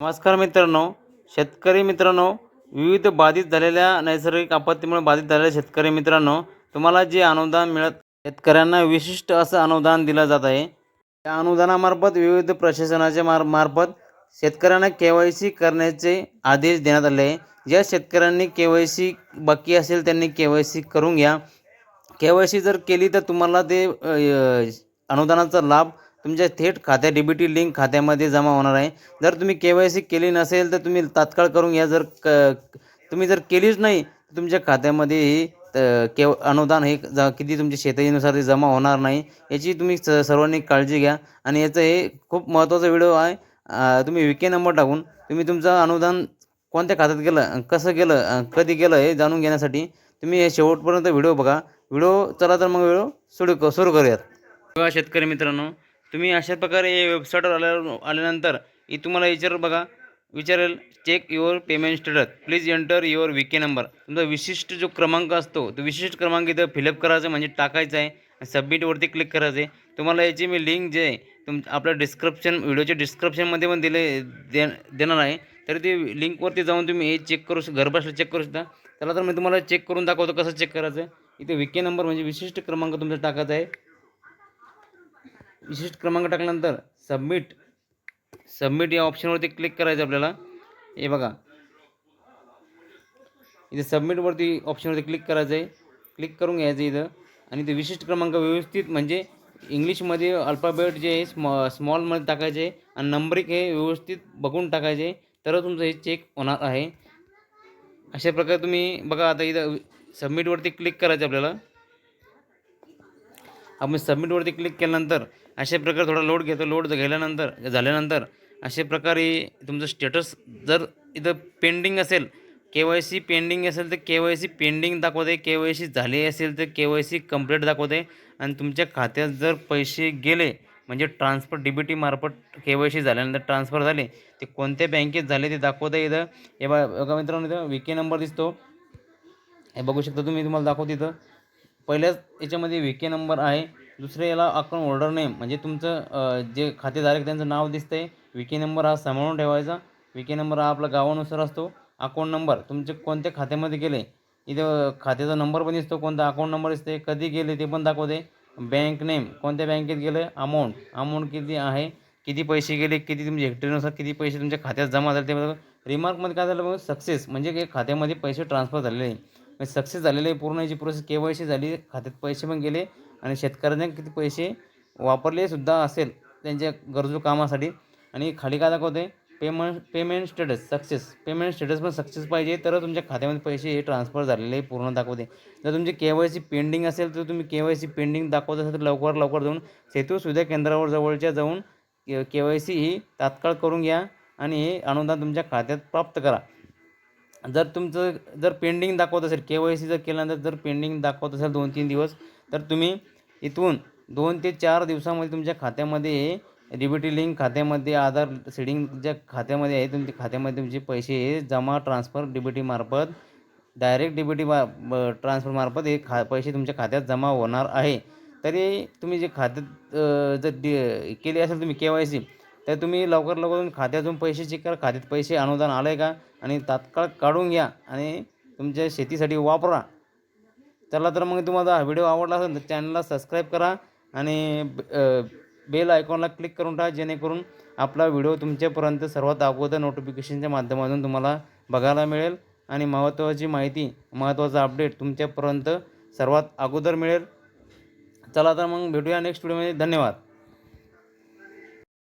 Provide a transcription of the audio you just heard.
नमस्कार मित्रांनो शेतकरी मित्रांनो विविध बाधित झालेल्या नैसर्गिक आपत्तीमुळे बाधित झालेल्या शेतकरी मित्रांनो तुम्हाला जे अनुदान मिळत शेतकऱ्यांना विशिष्ट असं अनुदान दिलं जात आहे. त्या अनुदानामार्फत विविध प्रशासनाच्या मार मार्फत शेतकऱ्यांना के वाय सी करण्याचे आदेश देण्यात आले आहे. ज्या शेतकऱ्यांनी के वाय सी बाकी असेल त्यांनी के वाय सी करून घ्या. के वाय सी जर केली तर तुम्हाला ते अनुदानाचा लाभ तुमच्या थेट खात्या डी बी टी लिंक खात्यामध्ये जमा होणार आहे. जर तुम्ही के वाय सी केली नसेल तर तुम्ही तात्काळ करून घ्या जर क तुम्ही जर केलीच नाही तर तुमच्या खात्यामध्ये ही त- के अनुदान हे ज किती तुमच्या शेतीनुसार ते जमा होणार नाही याची तुम्ही स सर्वांनी काळजी घ्या. आणि याचं हे खूप महत्त्वाचा व्हिडिओ आहे. तुम्ही विके नंबर टाकून तुम्ही तुमचं अनुदान कोणत्या खात्यात गेलं कसं गेलं कधी गेलं हे जाणून घेण्यासाठी तुम्ही हे शेवटपर्यंत व्हिडिओ बघा. व्हिडिओ चला तर मग व्हिडिओ सुरू क सुरू करूयात. बघा शेतकरी मित्रांनो तुम्ही अशा प्रकारे वेबसाईटवर आल्या आल्यानंतर ही तुम्हाला विचार बघा. विचारेल check your payment status please enter your V K number तुमचा विशिष्ट जो क्रमांक असतो तो विशिष्ट क्रमांक इथं फिलअप करायचा म्हणजे टाकायचा आहे. सबमिटवरती क्लिक करायचं आहे. तुम्हाला याची मी लिंक जे आहे तुम आपल्या डिस्क्रिप्शन व्हिडिओच्या डिस्क्रिप्शनमध्ये पण दिले दे देणार आहे. तर ते लिंकवरती जाऊन तुम्ही हे चेक करू घरबसल्या चेक करू शकता. त्याला तर मी तुम्हाला चेक करून दाखवतो कसं चेक करायचं इथे विके नंबर म्हणजे विशिष्ट क्रमांक तुमचा टाकायचा आहे. विशिष्ट क्रमांक टाकल्यानंतर सबमिट सबमिट या ऑप्शनवरती क्लिक करायचं आपल्याला. हे बघा. इथे सबमिटवरती ऑप्शनवरती क्लिक करायचं आहे. क्लिक करून घ्यायचं इथं. आणि ते विशिष्ट क्रमांक व्यवस्थित म्हणजे इंग्लिशमध्ये अल्फाबेट जे आहे स्मॉ स्मॉलमध्ये टाकायचे आहे आणि नंबरिक हे व्यवस्थित बघून टाकायचे तरच तुमचं हे चेक होणार आहे. अशा प्रकारे तुम्ही बघा आता इथं सबमिटवरती क्लिक करायचं आपल्याला. आपण सबमिटवरती क्लिक केल्यानंतर अशा प्रकारे थोडा लोड घेतो लोड गेल्यानंतर झाल्यानंतर अशा प्रकारे तुमचं स्टेटस जर इथं पेंडिंग असेल के वाय सी पेंडिंग असेल तर के वाय सी पेंडिंग दाखवते के वाय सी झाली असेल तर के वाय सी कंप्लीट दाखवते. आणि तुमच्या खात्यात जर पैसे गेले म्हणजे ट्रान्सफर डी बी टी मार्फत के वाय सी झाल्यानंतर ट्रान्सफर झाले ते कोणत्या बँकेत झाले ते दाखवते इथं. हे बघा बघा मित्रांनो इथं विके नंबर दिसतो. हे बघू शकता तुम्ही तुम्हाला दाखवते इथं. पहिल्याच याच्यामध्ये विके नंबर आहे. दुसरे याला अकाउंट ऑर्डर नेम म्हणजे तुमचं जे खातेधारक त्यांचं नाव दिसतं आहे विके नंबर हा सांभाळून ठेवायचा. विके नंबर हा आपला गावानुसार असतो. अकाउंट नंबर तुमचे कोणत्या खात्यामध्ये गेले? इथं खात्याचा नंबर पण दिसतो. कोणता अकाउंट नंबर दिसते कधी गेले ते पण दाखवते. बँक नेम कोणत्या बँकेत गेलं? अमाऊंट अमाऊंट किती आहे? किती पैसे गेले? किती तुमच्या हेक्टरनुसार किती पैसे तुमच्या खात्यात जमा झाले ते बघा. रिमार्कमध्ये काय झालं बघा? सक्सेस म्हणजे की खात्यामध्ये पैसे ट्रान्सफर झालेले. म्हणजे आहे सक्सेस झालेले आहे पूर्ण याची प्रोसेस के वाय सी झाली. खात्यात पैसे पण गेले. आणि शेतकऱ्यांनी किती पैसे वापरले सुद्धा असेल त्यांच्या गरजू कामासाठी. आणि खाली काय दाखवते payment payment status success payment status पण सक्सेस पाहिजे. तर तुमच्या खात्यामध्ये पैसे हे ट्रान्सफर झालेले पूर्ण दाखवते. जर तुमची के वाय सी पेंडिंग असेल तर तुम्ही के वाय सी पेंडिंग दाखवत असेल तर लवकर लवकर जाऊन सेतू सुविधा केंद्रावर जवळच्या जाऊन के वाय सी ही तात्काळ करून घ्या आणि हे अनुदान तुमच्या खात्यात प्राप्त करा. जर तुमचं जर पेंडिंग दाखवत असेल के वाय सी जर केल्यानंतर जर पेंडिंग दाखवत असेल दोन तीन दिवस तर तुम्ही इथून दोन ते चार दिवसामध्ये तुमच्या खात्यामध्ये डी बी टी लिंक खात्यामध्ये आधार सेडिंगच्या खात्यामध्ये आहे तुमच्या खात्यामध्ये तुमचे पैसे हे जमा ट्रान्सफर डीबीटीमार्फत डायरेक्ट डीबीटी मा ब हे खा पैसे तुमच्या खात्यात जमा होणार आहे. तरी तुम्ही जे खात्यात जर डी केले असेल तुम्ही के वाय सी तर तुम्ही लवकर लवकर खात्यातून पैसे चेक करा. खात्यात पैसे अनुदान आलं आहे का? आणि तात्काळ काढून घ्या आणि तुमच्या शेतीसाठी वापरा. चला तर मग तुम्हाला हा व्हिडिओ आवडला असेल तर चॅनलला सबस्क्राईब करा आणि बेल आयकॉनला क्लिक करून टाका जेणेकरून आपला व्हिडिओ तुमच्यापर्यंत सर्वात अगोदर नोटिफिकेशनच्या माध्यमातून तुम्हाला बघायला मिळेल. आणि महत्त्वाची माहिती महत्त्वाचा अपडेट तुमच्यापर्यंत सर्वात अगोदर मिळेल. चला तर मग भेटूया नेक्स्ट व्हिडिओमध्ये धन्यवाद.